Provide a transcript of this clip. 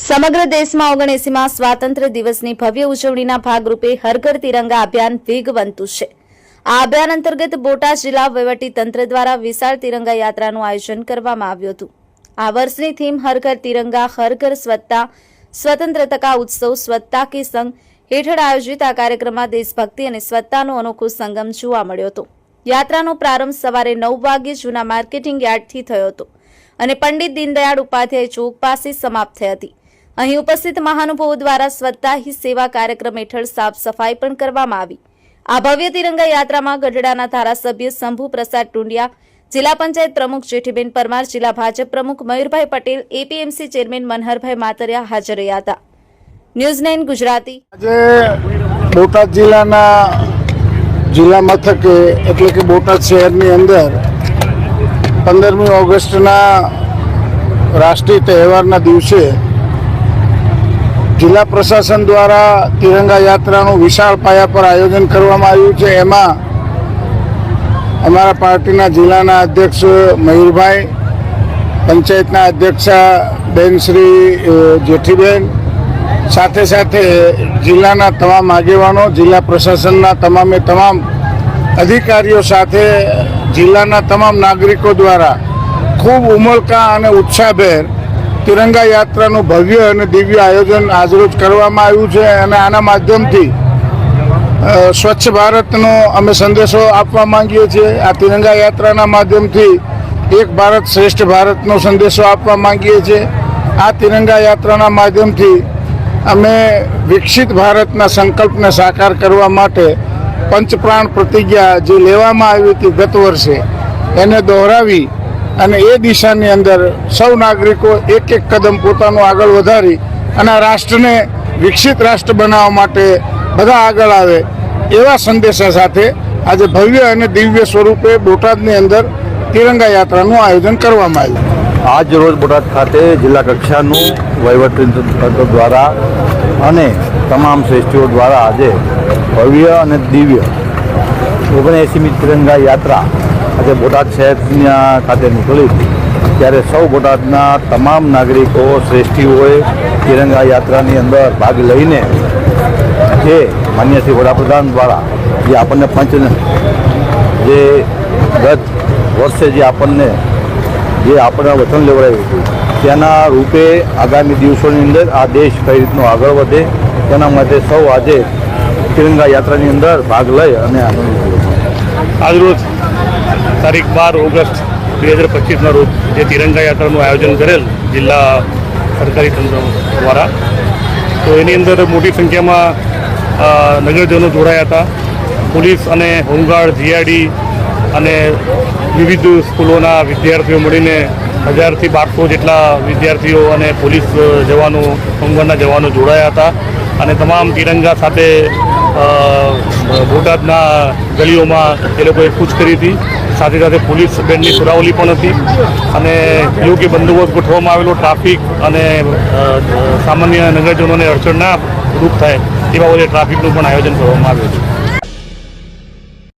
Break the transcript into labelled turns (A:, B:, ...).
A: સમગ્ર દેશમાં ઓગણએસીમાં સ્વાતંત્ર્ય દિવસની ભવ્ય ઉજવણીના ભાગરૂપે હર ઘર તિરંગા અભિયાન વેગવંતું છે. આ અભિયાન અંતર્ગત બોટાદ જિલ્લા તંત્ર દ્વારા વિશાળ તિરંગા યાત્રાનું આયોજન કરવામાં આવ્યું હતું. આ વર્ષની થીમ હર ઘર તિરંગા હર ઘર સ્વચ્છતા સ્વતંત્રતા ઉત્સવ, સ્વચ્છતા કી સંઘ હેઠળ આયોજિત આ કાર્યક્રમમાં દેશભક્તિ અને સ્વચ્છતાનો અનોખો સંગમ જોવા મળ્યો હતો. યાત્રાનો પ્રારંભ સવારે નવ વાગ્યે જૂના માર્કેટિંગ યાર્ડથી થયો હતો અને પંડિત દીનદયાળ ઉપાધ્યાય ચોક પાસે સમાપ્ત થઈ હતી. અહીં ઉપસ્થિત મહાનુભાવો દ્વારા સ્વતાહી સેવા કાર્યક્રમ હેઠળ સાફ સફાઈ પણ કરવામાં આવી. આ ભવ્ય તિરંગા યાત્રામાં ગઢડાના ધારાસભ્ય શંભુ પ્રસાદ ટુંડિયા, જિલ્લા પંચાયત પ્રમુખ જેઠીબેન પરમાર, જિલ્લા ભાજપ પ્રમુખ મયુરભાઈ પટેલ એપીએમસી ચેરમેન મનહરભાઈ માતરિયા હાજર રહ્યા હતા. News nine Gujarati.
B: આજે બોટાદ જિલ્લાના જિલ્લા મથકે, એટલે કે બોટાદ શહેરની અંદર, પંદરમી ઓગસ્ટના રાષ્ટ્રીય તહેવારના દિવસે જિલ્લા પ્રશાસન દ્વારા તિરંગા યાત્રાનું વિશાળ પાયા પર આયોજન કરવામાં આવ્યું છે. એમાં અમારા પાર્ટીના જિલ્લાના અધ્યક્ષ મયુરભાઈ, પંચાયતના અધ્યક્ષા બેન શ્રી જેઠીબેન સાથે સાથે જિલ્લાના તમામ આગેવાનો, જિલ્લા પ્રશાસનના તમામે તમામ અધિકારીઓ સાથે જિલ્લાના તમામ નાગરિકો દ્વારા ખૂબ ઉમળકા અને ઉત્સાહભેર તિરંગા યાત્રાનું ભવ્ય અને દિવ્ય આયોજન આજરોજ કરવામાં આવ્યું છે અને આના માધ્યમથી સ્વચ્છ ભારતનો અમે સંદેશો આપવા માંગીએ છીએ. આ તિરંગા યાત્રાના માધ્યમથી એક ભારત શ્રેષ્ઠ ભારતનો સંદેશો આપવા માંગીએ છીએ. આ તિરંગા યાત્રાના માધ્યમથી અમે વિકસિત ભારતના સંકલ્પને સાકાર કરવા માટે પંચપ્રાણ પ્રતિજ્ઞા જે લેવામાં આવી હતી ગત વર્ષે, એને દોહરાવી અને એ દિશાની અંદર સૌ નાગરિકો એક એક કદમ પોતાનું આગળ વધારી અને રાષ્ટ્રને વિકસિત રાષ્ટ્ર બનાવવા માટે બધા આગળ આવે એવા સંદેશા સાથે આજે ભવ્ય અને દિવ્ય સ્વરૂપે બોટાદની અંદર તિરંગા યાત્રાનું આયોજન કરવામાં આવ્યું.
C: આજ રોજ બોટાદ ખાતે જિલ્લા કક્ષાનું વહીવટતંત્ર દ્વારા અને તમામ શ્રેષ્ઠીઓ દ્વારા આજે ભવ્ય અને દિવ્ય ઓગણએંસીમી તિરંગા યાત્રા આજે બોટાદ શહેરના ખાતે નીકળી હતી. ત્યારે સૌ બોટાદના તમામ નાગરિકો, શ્રેષ્ઠીઓએ તિરંગા યાત્રાની અંદર ભાગ લઈને જે માન્ય શ્રી વડાપ્રધાન દ્વારા જે આપણને પંચ જે ગત વર્ષે જે આપણને જે આપણા વચન લેવડાવ્યું હતું, તેના રૂપે આગામી દિવસોની અંદર આ દેશ કઈ રીતનો આગળ વધે, તેના માટે સૌ આજે તિરંગા યાત્રાની અંદર ભાગ લઈ અને.
D: આજરોજ તારીખ બાર ઓગસ્ટ બે હજાર પચીસના રોજ જે તિરંગા યાત્રાનું આયોજન કરેલ જિલ્લા સરકારી તંત્ર દ્વારા, તો એની અંદર મોટી સંખ્યામાં નગરજનો જોડાયા હતા પોલીસ અને હોમગાર્ડ, જીઆઈડી અને વિવિધ સ્કૂલોના વિદ્યાર્થીઓ મળીને હજારથી બારસો જેટલા વિદ્યાર્થીઓ અને પોલીસ જવાનો હોમગાર્ડના જવાનો જોડાયા હતા. અને તમામ તિરંગા સાથે બોટાદના ગલીઓમાં એ લોકોએ કૂચ કરી હતી. સાથે સાથે પોલીસ બેન્ડની સુરાવલી પણ હતી. અને યોગ્ય બંદોબસ્ત ગોઠવવામાં આવેલો ટ્રાફિક અને સામાન્ય નગરજનોને અડચણ ના રૂપ થાય એ બાબતે ટ્રાફિકનું પણ આયોજન કરવામાં આવ્યું છે